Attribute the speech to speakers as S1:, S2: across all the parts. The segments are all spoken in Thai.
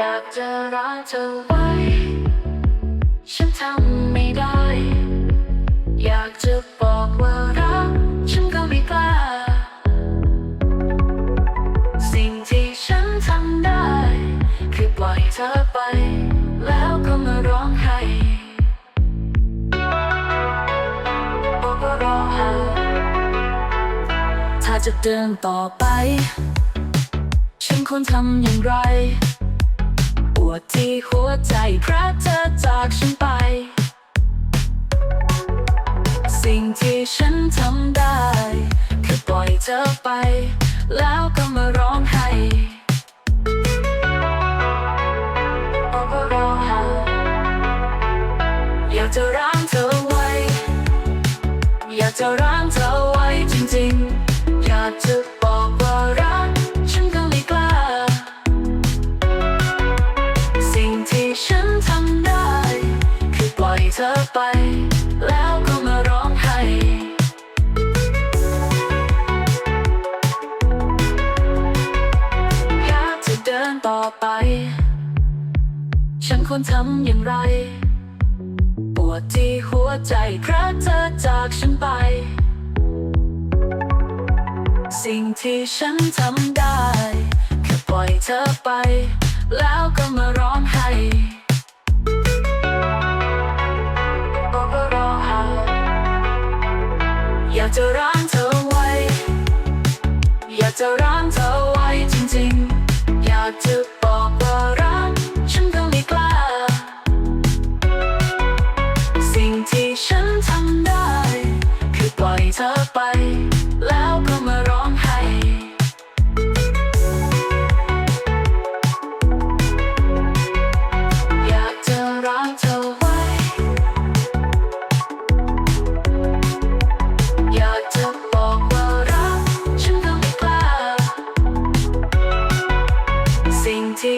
S1: อยากจะรักเธอไว้ ฉันทำไม่ได้ อยากจะบอกว่ารัก ฉันก็ไม่กล้า สิ่งที่ฉันทำได้ คือปล่อยเธอไป แล้วก็มาร้องไห้บอกว่าร้องไห้ถ้าจะเดินต่อไป ฉันควรทำอย่างไร ดที่หัวใจเพราะเธอจากฉันไป สิ่งที่ฉันทำได้ คือปล่อยเธอไป แล้วก็มาร้องไห้บอกว่าร้องไห้อยากจะร้างเธอไว้ อยากจะร้างเธอไว้จริงๆ อยากจะ เธอไป แล้วก็มาร้องไห้อยากจะเดินต่อไป ฉันควรทำอย่างไร ปวดที่หัวใจเพราะเธอจากฉันไป สิ่งที่ฉันทำได้ แค่ปล่อยเธอไป อยากจะร้างเธอไว้ อยากจะร้างเธอไว้จริงๆ อยากจะบอกว่ารักฉันก็ไม่กล้า สิ่งที่ฉันทำได้ คือปล่อยเธอไปแล้ว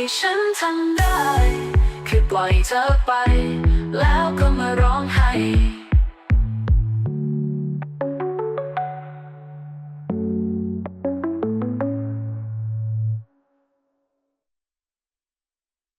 S1: ่ฉันทำได้ คือปล่อยเธอไป แล้วก็มาร้องไห้